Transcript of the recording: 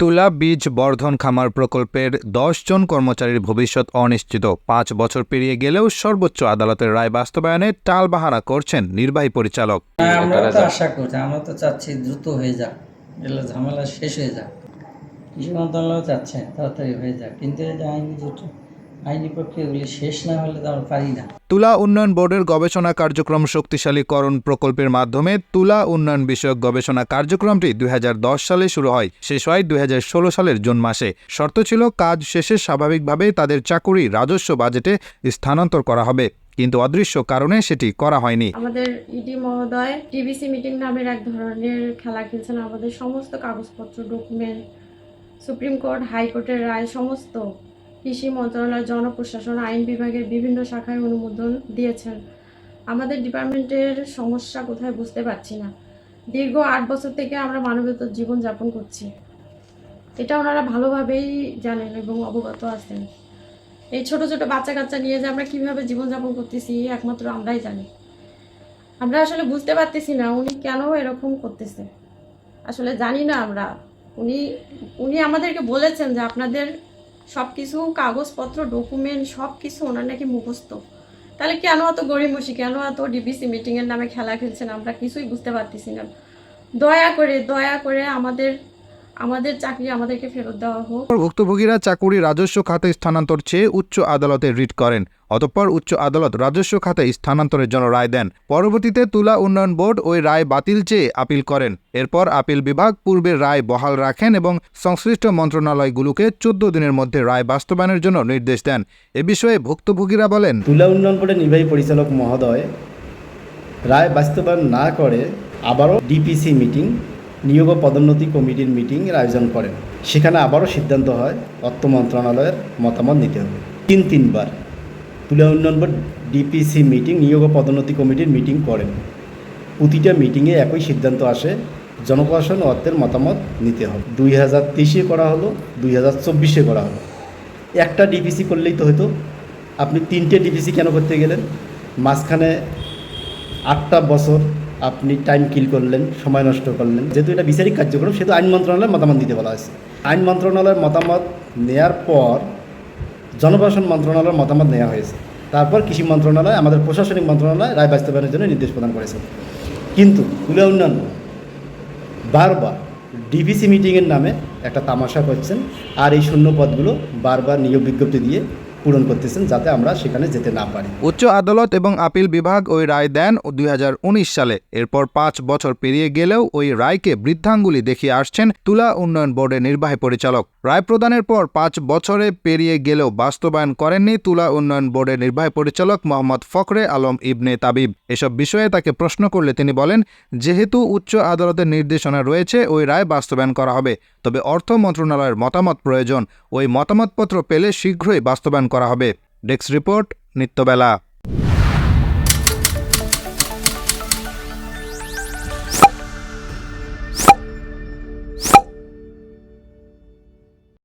তুলা বীজ বর্ধন খামার প্রকল্পের দশ জন কর্মচারীর ভবিষ্যৎ অনিশ্চিত। পাঁচ বছর পেরিয়ে গেলেও সর্বোচ্চ আদালতের রায় বাস্তবায়নে টাল বাহারা করছেন নির্বাহী পরিচালক। হ্যাঁ আমরা তো আশা করছি আমরা তো চাচ্ছি দ্রুত হয়ে যাক। এগুলো ঝামেলা শেষ হয়ে যাক। কৃষি মন্ত্রণালয় চাচ্ছে তাড়াতাড়ি হয়ে যাক। কিন্তু এই যে আইনি যেটা আইনি প্রক্রিয়াগুলি শেষ না হলে তো আমরা পারি না। তুলা উন্নয়ন বোর্ডের গবেষণা কার্যক্রম শক্তিশালীকরণ প্রকল্পের মাধ্যমে তুলা উন্নয়ন বিষয়ক গবেষণা কার্যক্রমটি দুই সালে শুরু হয় শেষ হয় দুই সালের জুন মাসে। শর্ত ছিল কাজ শেষে স্বাভাবিকভাবে তাদের চাকুরি রাজস্ব বাজেটে স্থানান্তর করা হবে কিন্তু অদৃশ্য কারণে সেটি করা হয়নি। আমাদের ইডি মহোদয় টিবিসি মিটিং নামের এক ধরনের খেলা খেলছেন। আমাদের সমস্ত কাগজপত্র ডকুমেন্ট সুপ্রিম কোর্ট হাইকোর্টের রায় সমস্ত কৃষি মন্ত্রণালয়, জনপ্রশাসন, আইন বিভাগের বিভিন্ন শাখায় অনুমোদন দিয়েছেন। আমাদের ডিপার্টমেন্টের সমস্যা কোথায় বুঝতে পারছি না। দীর্ঘ আট বছর থেকে আমরা মানবেতর জীবনযাপন করছি। এটা ওনারা ভালোভাবেই জানেন এবং অবগত আছেন। এই ছোট ছোট বাচ্চা কাচ্চা নিয়ে যে আমরা কীভাবে জীবনযাপন করতেছি একমাত্র আমরাই জানি। আমরা আসলে বুঝতে পারতেছি না উনি কেন এরকম করতেছে। আসলে জানি না আমরা। উনি উনি আমাদেরকে বলেছেন যে আপনাদের সব কিছু কাগজপত্র ডকুমেন্ট সব কিছু ওনার নাকি মুখস্থ। তাহলে কেন এত গড়িমসি, কেন এত ডিবিসি মিটিংয়ের নামে খেলা খেলছেন আমরা কিছুই বুঝতে পারতেছি না। দয়া করে দয়া করে আমাদের আমাদের চাকরি আমাদেরকে ফেরত দেওয়া হোক। ভুক্তভোগীরা চাকুরি রাজস্ব খাতে স্থানান্তর চেয়ে উচ্চ আদালতে রিট করেন। অতঃপর উচ্চ আদালত রাজস্ব খাতে স্থানান্তরের জন্য রায় দেন। পরবর্তীতে তুলা উন্নয়ন বোর্ড ওই রায় বাতিল চেয়ে আপিল করেন। এরপর আপিল বিভাগ পূর্বের রায় বহাল রাখেন এবং সংশ্লিষ্ট মন্ত্রণালয়গুলোকে চোদ্দ দিনের মধ্যে রায় বাস্তবায়নের জন্য নির্দেশ দেন। এ বিষয়ে ভুক্তভোগীরা বলেন, তুলা উন্নয়ন বোর্ডের নির্বাহী পরিচালক মহোদয় রায় বাস্তবায়ন না করে আবারও ডিপিসি মিটিং, নিয়োগ ও পদোন্নতি কমিটির মিটিংয়ের আয়োজন করেন। সেখানে আবারও সিদ্ধান্ত হয় অর্থ মন্ত্রণালয়ের মতামত নিতে হবে। তিন তিনবার। তুলা উন্নয়ন বোর্ড ডিপিসি মিটিং, নিয়োগ ও পদোন্নতি কমিটির মিটিং করেন। প্রতিটা মিটিংয়ে একই সিদ্ধান্ত আসে, জনপ্রশাসন অর্থের মতামত নিতে হবে। দুই হাজার তেইশে করা হলো, দুই হাজার চব্বিশে করা হলো। একটা ডিপিসি করলেই তো হতো। আপনি তিনটে ডিপিসি কেন করতে গেলেন? মাঝখানে আটটা বছর আপনি টাইম কিল করলেন, সময় নষ্ট করলেন। যেহেতু এটা বিচারিক কার্যক্রম, সেহেতু আইন মন্ত্রণালয়ের মতামত দিতে বলা হয়েছে। আইন মন্ত্রণালয়ের মতামত নেয়ার পর জনপ্রশাসন মন্ত্রণালয়ের মতামত নেওয়া হয়েছে। তারপর কৃষি মন্ত্রণালয়, আমাদের প্রশাসনিক মন্ত্রণালয় রায় বাস্তবায়নের জন্য নির্দেশ প্রদান করেছে। কিন্তু কুলে উন্নয়ন বারবার ডিভিসি মিটিংয়ের নামে একটা তামাশা করছেন, আর এই শূন্য পদগুলো বারবার নিয়োগ বিজ্ঞপ্তি দিয়ে পূরণ করতেছেন যাতে আমরা সেখানে যেতে না পারি। উচ্চ আদালত এবং আপিল বিভাগ ওই রায় দেন দুই হাজার উনিশ সালে। এরপর পাঁচ বছর পেরিয়ে গেলেও ওই রায়কে বৃদ্ধাঙ্গুলি দেখিয়ে আসছেন তুলা উন্নয়ন বোর্ডের নির্বাহী পরিচালক। রায় প্রদানের পর পাঁচ বছরে পেরিয়ে গেলেও বাস্তবায়ন করেননি তুলা উন্নয়ন বোর্ডের নির্বাহী পরিচালক মোহাম্মদ ফখরে আলম ইবনে তাবিব। এসব বিষয়ে তাকে প্রশ্ন করলে তিনি বলেন, যেহেতু উচ্চ আদালতের নির্দেশনা রয়েছে, ওই রায় বাস্তবায়ন করা হবে। তবে অর্থ মন্ত্রণালয়ের মতামত প্রয়োজন। ওই মতামতপত্র পেলে শীঘ্রই বাস্তবায়ন করা হবে। Desk report Nityabela.